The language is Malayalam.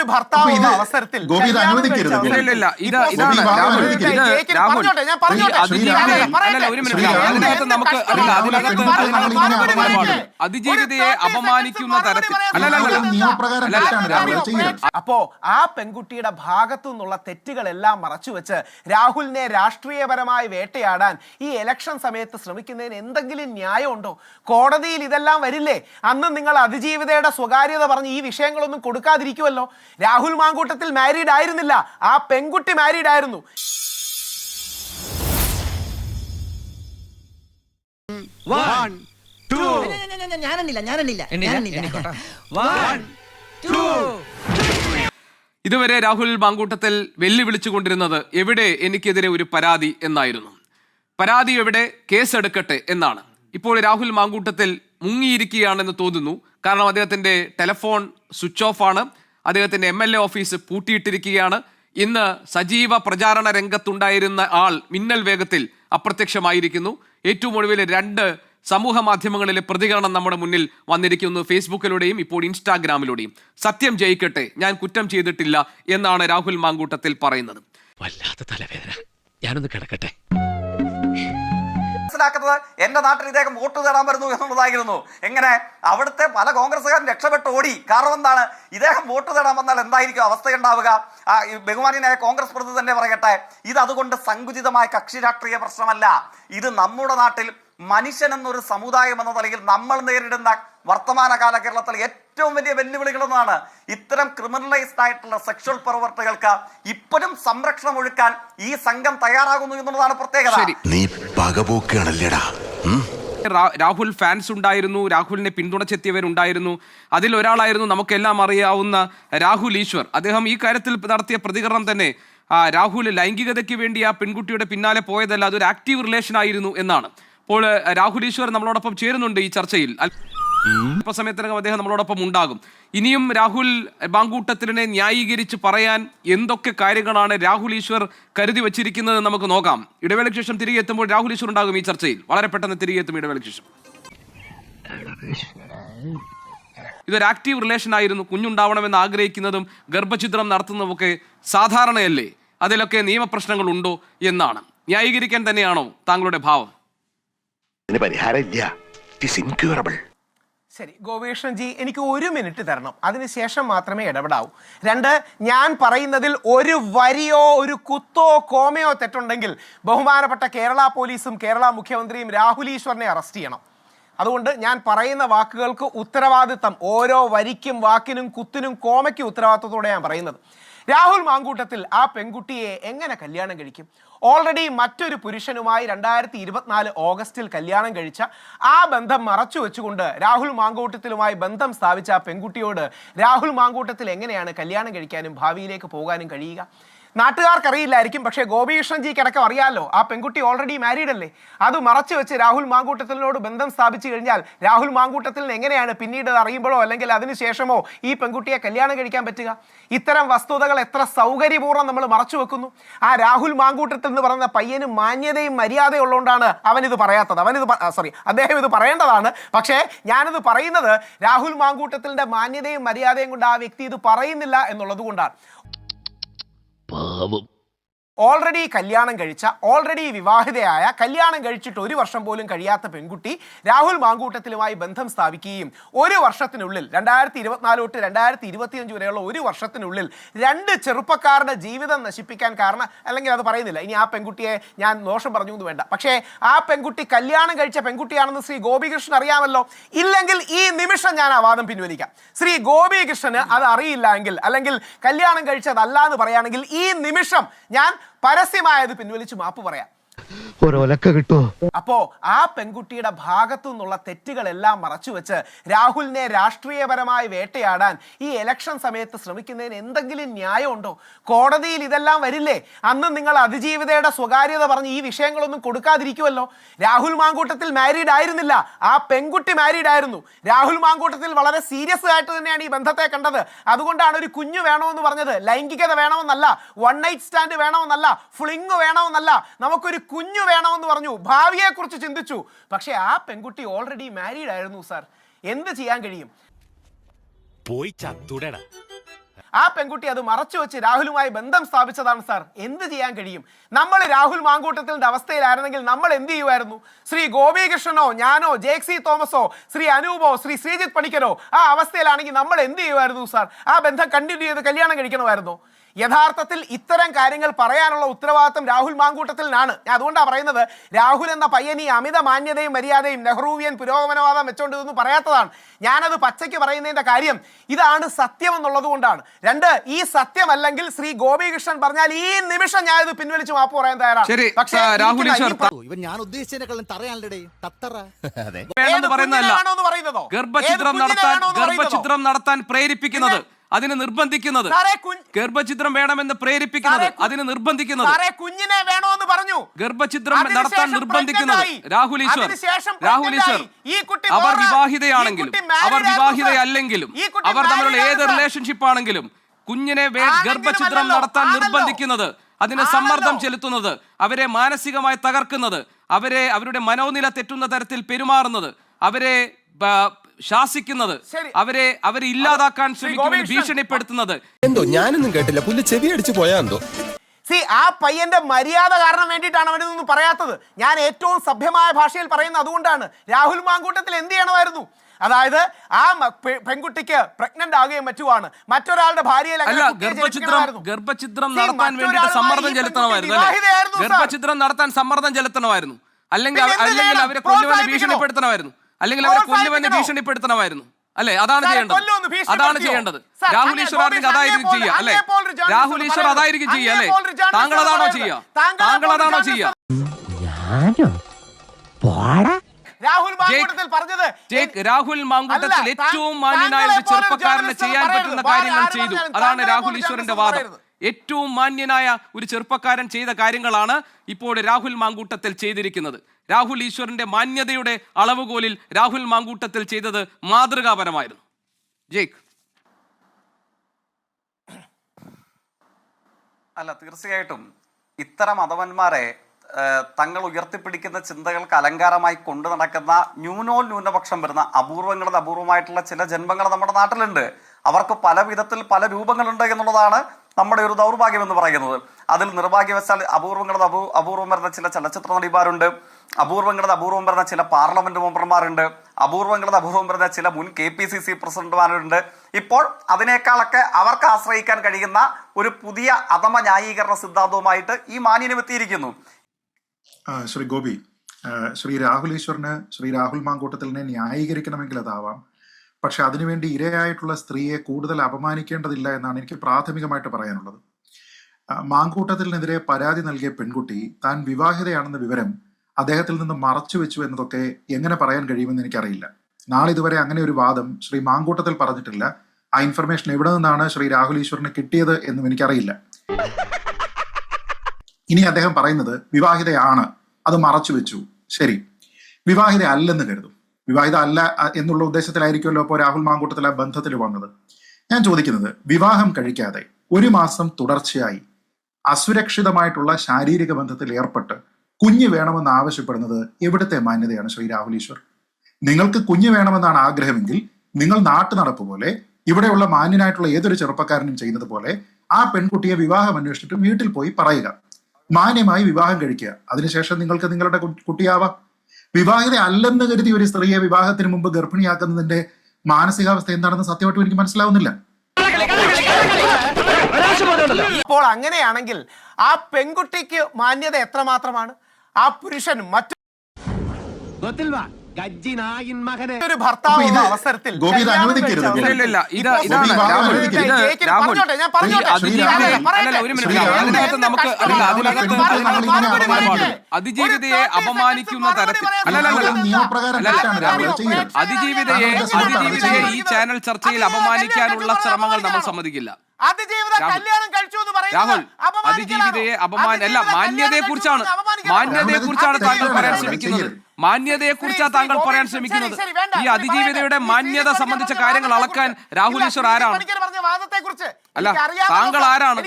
ഒരു ഭർത്താവ് അവസരത്തിൽ. അതിജീവിതയെ അപമാനിക്കുന്നു. പാടും. അതിജീവിതയെ ഒരു 30 അപമാനിക്കുന്ന തരത്തിൽ അപ്പോ ആ പെൺകുട്ടിയുടെ ഭാഗത്തു നിന്നുള്ള തെറ്റുകളെല്ലാം മറച്ചുവെച്ച് രാഹുലിനെ രാഷ്ട്രീയപരമായി വേട്ടയാടാൻ ഈ ഇലക്ഷൻ സമയത്ത് ശ്രമിക്കുന്നതിന് എന്തെങ്കിലും ന്യായമുണ്ടോ? കോടതിയിൽ ഇതെല്ലാം വരില്ലേ? അന്ന് നിങ്ങൾ അതിജീവിതയുടെ സ്വകാര്യത പറഞ്ഞ് ഈ വിഷയങ്ങളൊന്നും കൊടുക്കാതിരിക്കുമല്ലോ രാഹുൽ മാങ്കൂട്ടത്തിൽ മാരീഡ് ആയിരുന്നില്ല. ആ പെൺകുട്ടി മാരീഡ് ആയിരുന്നു. ഞാനെണ്ണില്ല ഞാനെണ്ണില്ല ഞാനെണ്ണില്ല. ഇതുവരെ രാഹുൽ മാങ്കൂട്ടത്തിൽ വെല്ലുവിളിച്ചുകൊണ്ടിരുന്നത് എവിടെ എനിക്കെതിരെ ഒരു പരാതി എന്നായിരുന്നു. പരാതി എവിടെ കേസെടുക്കട്ടെ എന്നാണ്. ഇപ്പോൾ രാഹുൽ മാങ്കൂട്ടത്തിൽ മുങ്ങിയിരിക്കുകയാണെന്ന് തോന്നുന്നു. കാരണം അദ്ദേഹത്തിന്റെ ടെലഫോൺ സ്വിച്ച് ഓഫ് ആണ് അദ്ദേഹത്തിന്റെ എം എൽ എ ഓഫീസ് പൂട്ടിയിട്ടിരിക്കുകയാണ്. ഇന്ന് സജീവ പ്രചാരണ രംഗത്തുണ്ടായിരുന്ന ആൾ മിന്നൽ വേഗത്തിൽ അപ്രത്യക്ഷമായിരിക്കുന്നു. ഏറ്റവും ഒടുവിൽ രണ്ട് സമൂഹ മാധ്യമങ്ങളിലെ പ്രതികരണം നമ്മുടെ മുന്നിൽ വന്നിരിക്കുന്നു ഫേസ്ബുക്കിലൂടെയും ഇപ്പോൾ ഇൻസ്റ്റാഗ്രാമിലൂടെയും. സത്യം ജയിക്കട്ടെ ഞാൻ കുറ്റം ചെയ്തിട്ടില്ല എന്നാണ് രാഹുൽ മാങ്കൂട്ടത്തിൽ പറയുന്നത്. വല്ലാത്ത തലവേദന. ഞാനൊന്ന് കിടക്കട്ടെ. മനസ്സിലാക്കുന്നത് എന്റെ നാട്ടിൽ ഇദ്ദേഹം വോട്ട് തേടാൻ വരുന്നു എന്നുള്ളതായിരുന്നു. എങ്ങനെ? അവിടുത്തെ പല കോൺഗ്രസ്സുകാരും രക്ഷപ്പെട്ട് ഓടി. കാരണം എന്താണ്? ഇദ്ദേഹം വോട്ട് തേടാൻ വന്നാൽ എന്തായിരിക്കും അവസ്ഥയുണ്ടാവുക? ബഹുമാനിയായ കോൺഗ്രസ് പ്രതി തന്നെ പറയട്ടെ ഇത് അതുകൊണ്ട് സങ്കുചിതമായ കക്ഷി രാഷ്ട്രീയ പ്രശ്നമല്ല. ഇത് നമ്മുടെ നാട്ടിൽ മനുഷ്യൻ എന്നൊരു സമുദായം എന്ന നിലയിൽ നമ്മൾ നേരിടുന്ന വർത്തമാനകാല കേരളത്തിൽ ഏറ്റവും വലിയ വെല്ലുവിളികളൊന്നാണ് ഇത്തരം ക്രിമിനലൈസ്ഡ് ആയിട്ടുള്ള സെക്ഷൽ പ്രവർത്തകർക്ക് ഇപ്പോഴും സംരക്ഷണം ഒഴുക്കാൻ ഈ സംഘം തയ്യാറാകുന്നു എന്നുള്ളതാണ് പ്രത്യേകത. നീ പകപോക്കാണല്ലേടാ രാഹുൽ ഫാൻസ് ഉണ്ടായിരുന്നു രാഹുലിനെ പിന്തുണച്ചെത്തിയവരുണ്ടായിരുന്നു. അതിലൊരാളായിരുന്നു നമുക്കെല്ലാം അറിയാവുന്ന രാഹുൽ ഈശ്വർ. അദ്ദേഹം ഈ കാര്യത്തിൽ നടത്തിയ പ്രതികരണം തന്നെ രാഹുൽ ലൈംഗികതയ്ക്ക് വേണ്ടി ആ പെൺകുട്ടിയുടെ പിന്നാലെ പോയതല്ല അതൊരു ആക്റ്റീവ് റിലേഷൻ ആയിരുന്നു എന്നാണ്. അപ്പോൾ രാഹുൽ ഈശ്വർ നമ്മളോടൊപ്പം ചേരുന്നുണ്ട് ഈ ചർച്ചയിൽ. അൽ- അല്പസമയത്തിനകം അദ്ദേഹം നമ്മളോടൊപ്പം ഉണ്ടാകും. ഇനിയും രാഹുൽ ബാങ്കൂട്ടത്തിനെ ന്യായീകരിച്ച് പറയാൻ എന്തൊക്കെ കാര്യങ്ങളാണ് രാഹുൽ ഈശ്വർ കരുതി വച്ചിരിക്കുന്നത് നമുക്ക് നോക്കാം. ഇടവേളയ്ക്ക് ശേഷം തിരികെ എത്തുമ്പോൾ രാഹുൽ ഈശ്വർ ഉണ്ടാകും ഈ ചർച്ചയിൽ. വളരെ പെട്ടെന്ന് തിരികെ എത്തും ഇടവേളയ്ക്ക് ശേഷം. ഇതൊരു ആക്റ്റീവ് റിലേഷൻ ആയിരുന്നു. കുഞ്ഞുണ്ടാവണമെന്ന് ആഗ്രഹിക്കുന്നതും ഗർഭഛിദ്രം നടത്തുന്നതുമൊക്കെ സാധാരണയല്ലേ? അതിലൊക്കെ നിയമപ്രശ്നങ്ങൾ ഉണ്ടോ എന്നാണ്. ന്യായീകരിക്കാൻ തന്നെയാണോ താങ്കളുടെ ഭാവം? പരിഹാരമില്ല. ഇറ്റ് ഇൻക്യൂറബിൾ ശരി ഗോപകൃഷ്ണൻ ജി എനിക്ക് ഒരു മിനിറ്റ് തരണം. അതിനുശേഷം മാത്രമേ ഇടപെടാവൂ. രണ്ട് ഞാൻ പറയുന്നതിൽ ഒരു വരിയോ ഒരു കുത്തോ കോമയോ തെറ്റുണ്ടെങ്കിൽ ബഹുമാനപ്പെട്ട കേരള പോലീസും കേരള മുഖ്യമന്ത്രിയും രാഹുൽ ഈശ്വറിനെ അറസ്റ്റ് ചെയ്യണം. അതുകൊണ്ട് ഞാൻ പറയുന്ന വാക്കുകൾക്ക് ഉത്തരവാദിത്തം ഓരോ വരിക്കും വാക്കിനും കുത്തിനും കോമയ്ക്കും ഉത്തരവാദിത്തത്തോടെ ഞാൻ പറയുന്നത്. രാഹുൽ മാങ്കൂട്ടത്തിൽ ആ പെൺകുട്ടിയെ എങ്ങനെ കല്യാണം കഴിക്കും? ഓൾറെഡി മറ്റൊരു പുരുഷനുമായി രണ്ടായിരത്തി ഇരുപത്തിനാല് ഓഗസ്റ്റിൽ കല്യാണം കഴിച്ച ആ ബന്ധം മറച്ചു വെച്ചുകൊണ്ട് രാഹുൽ മാങ്കൂട്ടത്തിലുമായി ബന്ധം സ്ഥാപിച്ച ആ പെൺകുട്ടിയോട് രാഹുൽ മാങ്കൂട്ടത്തിൽ എങ്ങനെയാണ് കല്യാണം കഴിക്കാനും ഭാവിയിലേക്ക് പോകാനും കഴിയുക? നാട്ടുകാർക്ക് അറിയില്ലായിരിക്കും പക്ഷേ ഗോപികൃഷ്ണൻ ജിക്ക് അടക്കം അറിയാമല്ലോ ആ പെൺകുട്ടി ഓൾറെഡി മാരീഡ് അല്ലേ? അത് മറച്ചു വെച്ച് രാഹുൽ മാങ്കൂട്ടത്തിനോട് ബന്ധം സ്ഥാപിച്ചു കഴിഞ്ഞാൽ രാഹുൽ മാങ്കൂട്ടത്തിൽ എങ്ങനെയാണ് പിന്നീട് അറിയുമ്പോഴോ അല്ലെങ്കിൽ അതിനുശേഷമോ ഈ പെൺകുട്ടിയെ കല്യാണം കഴിക്കാൻ പറ്റുക? ഇത്തരം വസ്തുതകൾ എത്ര സൗകര്യപൂർവം നമ്മൾ മറച്ചു വെക്കുന്നു? ആ രാഹുൽ മാങ്കൂട്ടത്തിൽ എന്ന് പറയുന്ന പയ്യന് മാന്യതയും മര്യാദയും ഉള്ളതുകൊണ്ടാണ് അവനിത് പറയാത്തത്. അവനിത് സോറി അദ്ദേഹം ഇത് പറയേണ്ടതാണ്. പക്ഷേ ഞാനിത് പറയുന്നത് രാഹുൽ മാങ്കൂട്ടത്തിന്റെ മാന്യതയും മര്യാദയും കൊണ്ട് ആ വ്യക്തി ഇത് പറയുന്നില്ല എന്നുള്ളത് കൊണ്ടാണ് பாவம் ഓൾറെഡി കല്യാണം കഴിച്ച ഓൾറെഡി വിവാഹിതയായ കല്യാണം കഴിച്ചിട്ട് ഒരു വർഷം പോലും കഴിയാത്ത പെൺകുട്ടി രാഹുൽ മാങ്കൂട്ടത്തിലുമായി ബന്ധം സ്ഥാപിക്കുകയും ഒരു വർഷത്തിനുള്ളിൽ രണ്ടായിരത്തി ഇരുപത്തിനാല് തൊട്ട് രണ്ടായിരത്തി ഇരുപത്തിയഞ്ച് വരെയുള്ള ഒരു വർഷത്തിനുള്ളിൽ രണ്ട് ചെറുപ്പക്കാരുടെ ജീവിതം നശിപ്പിക്കാൻ കാരണം അല്ലെങ്കിൽ അത് പറയുന്നില്ല ഇനി ആ പെൺകുട്ടിയെ ഞാൻ ദോഷം പറഞ്ഞു എന്ന് വേണ്ട. പക്ഷേ ആ പെൺകുട്ടി കല്യാണം കഴിച്ച പെൺകുട്ടിയാണെന്ന് ശ്രീ ഗോപികൃഷ്ണൻ അറിയാമല്ലോ? ഇല്ലെങ്കിൽ ഈ നിമിഷം ഞാൻ ആ വാദം പിൻവലിക്കാം. ശ്രീ ഗോപികൃഷ്ണന് അത് അറിയില്ല എങ്കിൽ അല്ലെങ്കിൽ കല്യാണം കഴിച്ചതല്ല എന്ന് പറയുകയാണെങ്കിൽ ഈ നിമിഷം ഞാൻ പരസ്യമായത് പിൻവലിച്ച് മാപ്പ് പറയാം. ഒരൊലക്ക കിട്ടുമോ അപ്പോ ആ പെൺകുട്ടിയുടെ ഭാഗത്തു നിന്നുള്ള തെറ്റുകളെല്ലാം മറച്ചുവെച്ച് രാഹുലിനെ രാഷ്ട്രീയപരമായി വേട്ടയാടാൻ ഈ ഇലക്ഷൻ സമയത്ത് ശ്രമിക്കുന്നതിന് എന്തെങ്കിലും ന്യായമുണ്ടോ? കോടതിയിൽ ഇതെല്ലാം വരില്ലേ? അന്ന് നിങ്ങൾ അതിജീവിതയുടെ സ്വകാര്യത പറഞ്ഞ് ഈ വിഷയങ്ങളൊന്നും കൊടുക്കാതിരിക്കുമല്ലോ രാഹുൽ മാങ്കൂട്ടത്തിൽ മാരീഡ് ആയിരുന്നില്ല. ആ പെൺകുട്ടി മാരീഡ് ആയിരുന്നു. രാഹുൽ മാങ്കൂട്ടത്തിൽ വളരെ സീരിയസ് ആയിട്ട് തന്നെയാണ് ഈ ബന്ധത്തെ കണ്ടത്. അതുകൊണ്ടാണ് ഒരു കുഞ്ഞു വേണമെന്ന് പറഞ്ഞത്. ലൈംഗികത വേണമെന്നല്ല. വൺ നൈറ്റ് സ്റ്റാൻഡ് വേണമെന്നല്ല. ഫ്ലിങ് വേണമെന്നല്ല. നമുക്കൊരു കുഞ്ഞു വേണമെന്ന് പറഞ്ഞു. ഭാവിയെക്കുറിച്ച് ചിന്തിച്ചു. പക്ഷേ ആ പെൺകുട്ടി ഓൾറെഡി മാരീഡ് ആയിരുന്നു സാർ എന്ത് ചെയ്യാൻ കഴിയും? പോയി ചത്തൂടടാ. ആ പെൺകുട്ടി അത് മറച്ചു വെച്ച് രാഹുലുമായി ബന്ധം സ്ഥാപിച്ചതാണ് സാർ എന്ത് ചെയ്യാൻ കഴിയും? നമ്മൾ രാഹുൽ മാങ്കൂട്ടത്തിന്റെ അവസ്ഥയിലായിരുന്നെങ്കിൽ നമ്മൾ എന്ത് ചെയ്യുമായിരുന്നു? ശ്രീ ഗോപികൃഷ്ണനോ ഞാനോ ജേക്സി തോമസോ ശ്രീ അനൂപോ ശ്രീ ശ്രീജിത് പണിക്കരോ ആ അവസ്ഥയിലാണെങ്കിൽ നമ്മൾ എന്ത് ചെയ്യുമായിരുന്നു സാർ ആ ബന്ധം കണ്ടിന്യൂ ചെയ്ത് കല്യാണം കഴിക്കണമായിരുന്നു. യഥാർത്ഥത്തിൽ ഇത്തരം കാര്യങ്ങൾ പറയാനുള്ള ഉത്തരവാദിത്വം രാഹുൽ മാങ്കൂട്ടത്തിലാണ് ഞാൻ അതുകൊണ്ടാണ് പറയുന്നത് രാഹുൽ എന്ന പയ്യൻ ഈ അമിത മാന്യതയും മര്യാദയും നെഹ്റുവിയൻ പുരോഗമനവാദം വെച്ചോണ്ട് ഇതൊന്നും പറയാത്തതാണ്. ഞാനത് പച്ചയ്ക്ക് പറയുന്നതിന്റെ കാര്യം ഇതാണ് സത്യം എന്നുള്ളത് കൊണ്ടാണ്. രണ്ട് ഈ സത്യമല്ലെങ്കിൽ ശ്രീ ഗോപികൃഷ്ണൻ പറഞ്ഞാൽ ഈ നിമിഷം ഞാൻ ഇത് പിൻവലിച്ച് മാപ്പ് പറയാൻ തയ്യാറാണ്. ഇവൻ ഞാൻ ഉദ്ദേശിച്ചതിനെക്കാളും തറയാണല്ലേ തത്തറ. അതെ. വേണമെന്ന് ഏത് പറയുന്നതല്ല എന്ന് പറയുന്നതോ? ഗർഭചിത്രം നടത്താൻ പറയുന്നതോ? ഗർഭചിത്രം നടത്താൻ പ്രേരിപ്പിക്കുന്നത്. അതിന് നിർബന്ധിക്കുന്നത് ഗർഭചിത്രം വേണമെന്ന് പ്രേരിപ്പിക്കുന്നത് അതിനെ നിർബന്ധിക്കുന്നത് കുഞ്ഞിനെ വേണമെന്ന് പറഞ്ഞു. ഗർഭചിത്രം നടത്താൻ നിർബന്ധിക്കുന്നത്. രാഹുൽ ഈശ്വർ. രാഹുൽ ഈശ്വർ. അവർ വിവാഹിതയാണെങ്കിലും അവർ വിവാഹിതയല്ലെങ്കിലും അവർ തമ്മിലുള്ള ഏത് റിലേഷൻഷിപ്പ് ആണെങ്കിലും കുഞ്ഞിനെ ഗർഭചിത്രം നടത്താൻ. നിർബന്ധിക്കുന്നത് അതിന് സമ്മർദ്ദം ചെലുത്തുന്നത് അവരെ മാനസികമായി തകർക്കുന്നത് അവരെ അവരുടെ മനോനില തെറ്റുന്ന തരത്തിൽ പെരുമാറുന്നത് അവരെ ശാസിക്കുന്നത് അവരെ അവരെ ഇല്ലാതാക്കാൻ ശ്രമിക്കുന്നത് ഭീഷണിപ്പെടുത്തുന്നത്. എന്തോ ഞാനൊന്നും കേട്ടില്ല. പുല്ല് ചെവി അടിച്ചു പോയാ എന്തോ? സി ആ പയ്യന്റെ മര്യാദ കാരണം വേണ്ടിയിട്ടാണ് അവനൊന്നും പറയാത്തത്. ഞാൻ ഏറ്റവും സഭ്യമായ ഭാഷയിൽ പറയുന്നത് അതുകൊണ്ടാണ്. രാഹുൽ മാങ്കൂട്ടത്തിൽ എന്ത് ചെയ്യണമായിരുന്നു? അതായത് ആ പെൺകുട്ടിക്ക് പ്രഗ്നന്റ് ആകുകയും മറ്റുമാണ്. മറ്റൊരാളുടെ ഭാര്യയിൽ ഗർഭചിത്രം നടത്താൻ മറ്റൊരാളുമായി സമ്മർദ്ദം ചെലുത്തണമായിരുന്നു. ഗർഭചിത്രം നടത്താൻ സമ്മർദ്ദം ചെലുത്തണമായിരുന്നു. അല്ലെങ്കിൽ അല്ലെങ്കിൽ അവരെ കൊല്ലുവാൻ? ഭീഷണിപ്പെടുത്തണമായിരുന്നു. അല്ലെങ്കിൽ അവരെ കൊല്ലുമെന്ന്? ഭീഷണിപ്പെടുത്തണമായിരുന്നു. അല്ലെ? അതാണ് ചെയ്യേണ്ടത്. അതാണ് ചെയ്യേണ്ടത്. രാഹുൽ ഈശ്വർ അതായിരിക്കും ചെയ്യുക അല്ലെ? രാഹുൽ ഈശ്വർ അതായിരിക്കും ചെയ്യുക അല്ലെ? താങ്കൾ അതാണോ. ചെയ്യുക? താങ്കൾ അതാണോ ചെയ്യുക? രാഹുൽ മാങ്കൂട്ടത്തിൽ ഏറ്റവും മാന്യനായ ഒരു ചെറുപ്പക്കാരന് ചെയ്യാൻ പറ്റുന്ന കാര്യങ്ങൾ ചെയ്തു. അതാണ് രാഹുൽ ഈശ്വറിന്റെ വാദം. ഏറ്റവും മാന്യനായ ഒരു ചെറുപ്പക്കാരൻ ചെയ്ത കാര്യങ്ങളാണ് ഇപ്പോൾ രാഹുൽ മാങ്കൂട്ടത്തിൽ ചെയ്തിരിക്കുന്നത്. രാഹുൽ ഈശ്വറിന്റെ മാന്യതയുടെ അളവുകോലിൽ രാഹുൽ മാങ്കൂട്ടത്തിൽ ചെയ്തത് മാതൃകാപരമായിരുന്നു. ജേക്ക് അല്ല തീർച്ചയായിട്ടും ഇത്തരം മതവന്മാരെ തങ്ങൾ ഉയർത്തിപ്പിടിക്കുന്ന ചിന്തകൾക്ക് അലങ്കാരമായി കൊണ്ടു നടക്കുന്ന ന്യൂനോൽ ന്യൂനപക്ഷം വരുന്ന അപൂർവങ്ങളിൽ അപൂർവമായിട്ടുള്ള ചില ജന്മങ്ങൾ നമ്മുടെ നാട്ടിലുണ്ട്. അവർക്ക് പല വിധത്തിൽ പല രൂപങ്ങളുണ്ട് എന്നുള്ളതാണ് നമ്മുടെ ഒരു ദൗർഭാഗ്യം എന്ന് പറയുന്നത്. അതിൽ നിർഭാഗ്യവശാൽ അപൂർവങ്ങളുടെ അപൂ അപൂർവം വരുന്ന ചില ചലച്ചിത്ര നടിമാരുണ്ട്. അപൂർവങ്ങളുടെ അപൂർവം വരുന്ന ചില പാർലമെന്റ് മെമ്പർമാരുണ്ട്. അപൂർവങ്ങളുടെ അപൂർവം വരുന്ന ചില മുൻ കെ പി സി സി പ്രസിഡന്റുമാരുണ്ട്. ഇപ്പോൾ അതിനേക്കാളൊക്കെ അവർക്ക് ആശ്രയിക്കാൻ കഴിയുന്ന ഒരു പുതിയ അധമ ന്യായീകരണ സിദ്ധാന്തവുമായിട്ട് ഈ മാന്യനും എത്തിയിരിക്കുന്നു ശ്രീ ഗോപി ശ്രീ രാഹുൽ ഈശ്വറിന് ശ്രീ രാഹുൽ മാങ്കൂട്ടത്തിലിനെ ന്യായീകരിക്കണമെങ്കിൽ അതാവാം. പക്ഷെ അതിനുവേണ്ടി ഇരയായിട്ടുള്ള സ്ത്രീയെ കൂടുതൽ അപമാനിക്കേണ്ടതില്ല എന്നാണ് എനിക്ക് പ്രാഥമികമായിട്ട് പറയാനുള്ളത്. മാങ്കൂട്ടത്തിനെതിരെ പരാതി നൽകിയ പെൺകുട്ടി താൻ വിവാഹിതയാണെന്ന വിവരം അദ്ദേഹത്തിൽ നിന്ന് മറച്ചു വെച്ചു എന്നതൊക്കെ എങ്ങനെ പറയാൻ കഴിയുമെന്ന് എനിക്കറിയില്ല. നാളെ ഇതുവരെ അങ്ങനെ ഒരു വാദം ശ്രീ മാങ്കൂട്ടത്തിൽ പറഞ്ഞിട്ടില്ല. ആ ഇൻഫർമേഷൻ എവിടെ നിന്നാണ് ശ്രീ രാഹുൽ ഈശ്വറിന് കിട്ടിയത് എന്നും എനിക്കറിയില്ല. ഇനി അദ്ദേഹം പറയുന്നത് വിവാഹിതയാണ്. അത് മറച്ചു വെച്ചു. ശരി. വിവാഹിത അല്ലെന്ന് കരുതും. വിവാഹിത അല്ല എന്നുള്ള ഉദ്ദേശത്തിലായിരിക്കുമല്ലോ ഇപ്പോൾ രാഹുൽ മാങ്കൂട്ടത്തിൽ ബന്ധത്തിൽ വന്നത്. ഞാൻ ചോദിക്കുന്നത് വിവാഹം കഴിക്കാതെ ഒരു മാസം തുടർച്ചയായി അസുരക്ഷിതമായിട്ടുള്ള ശാരീരിക ബന്ധത്തിൽ ഏർപ്പെട്ട് കുഞ്ഞ് വേണമെന്ന് ആവശ്യപ്പെടുന്നത് എവിടുത്തെ മാന്യതയാണ് ശ്രീ രാഹുൽ ഈശ്വർ? നിങ്ങൾക്ക് കുഞ്ഞ് വേണമെന്നാണ് ആഗ്രഹമെങ്കിൽ നിങ്ങൾ നാട്ടു നടപ്പ് പോലെ ഇവിടെയുള്ള മാന്യനായിട്ടുള്ള ഏതൊരു ചെറുപ്പക്കാരനും ചെയ്യുന്നത് പോലെ ആ പെൺകുട്ടിയെ വിവാഹം അന്വേഷിച്ചിട്ട് വീട്ടിൽ പോയി പറയുക. മാന്യമായി വിവാഹം കഴിക്കുക. അതിനുശേഷം നിങ്ങൾക്ക് നിങ്ങളുടെ കുട്ടിയാവാം. വിവാഹിത അല്ലെന്ന് കരുതി ഒരു സ്ത്രീയെ വിവാഹത്തിന് മുമ്പ് ഗർഭിണിയാക്കുന്നതിന്റെ മാനസികാവസ്ഥ എന്താണെന്ന് സത്യമായിട്ടും എനിക്ക് മനസ്സിലാവുന്നില്ല. ഇപ്പോൾ അങ്ങനെയാണെങ്കിൽ ആ പെൺകുട്ടിക്ക് മാന്യത എത്രമാത്രമാണ്? ആ പുരുഷൻ മറ്റു ഒരു ഭർത്താവ് അപ്പൊ ഇത് ഉള്ള അവസരത്തിൽ ഗോപി ഇത് കല്യാണം അനുവദിക്കരുത്. കഴിച്ച ഇല്ല, ഇല്ല, ഇല്ല. ഇത് ഇപ്പോൾ ഇതാണ് ഗോപി രാഹുൽ. അനുവദിക്കരുത്. ഇത് ജയിക്കിന് രാഹുൽ. പറഞ്ഞോട്ടെ, ഞാൻ പറഞ്ഞോട്ടെ. അതിജീവിതയെ- അല്ലല്ല, പറയട്ടെ. ഒരു മിനിറ്റ്. ശ്രീ രാഹുൽ, അതിനകത്ത് എന്റെ നമുക്ക് കഷ്ടമാണ്. അല്ല, അതിനകത്ത് അതിനകത്ത് മറുപടി പറയാൻ പാടില്ല. പാടില്ല. അതിജീവിതയെ അപമാനിക്കുന്ന തരത്തിൽ അല്ലല്ല, നിയമപ്രകാരം തെറ്റാണ് അതിജീവിതയെ അതിജീവിതയെ ഈ. ചാനൽ ചർച്ചയിൽ അപമാനിക്കാനുള്ള ശ്രമങ്ങൾ നമ്മൾ സമ്മതിക്കില്ല അതിജീവിത രാഹുൽ. കല്യാണം കഴിച്ചു എന്ന് പറയുന്നത് രാഹുൽ? അതിജീവിതയെ അപമാന അല്ല മാന്യതയെ കുറിച്ചാണ്? മാന്യതയെ കുറിച്ചാണ് താങ്കൾ പറയാൻ ശ്രമിക്കുന്നത് ചെയ്യരുത്. മാന്യതയെ കുറിച്ചാണ് താങ്കൾ പറയാൻ ശ്രമിക്കുന്നത് ഈ അതിജീവിതയുടെ മാന്യത സംബന്ധിച്ച കാര്യങ്ങൾ അളക്കാൻ രാഹുൽ ഈശ്വർ ആരാണ് അല്ല, താങ്കൾ ആരാണ്?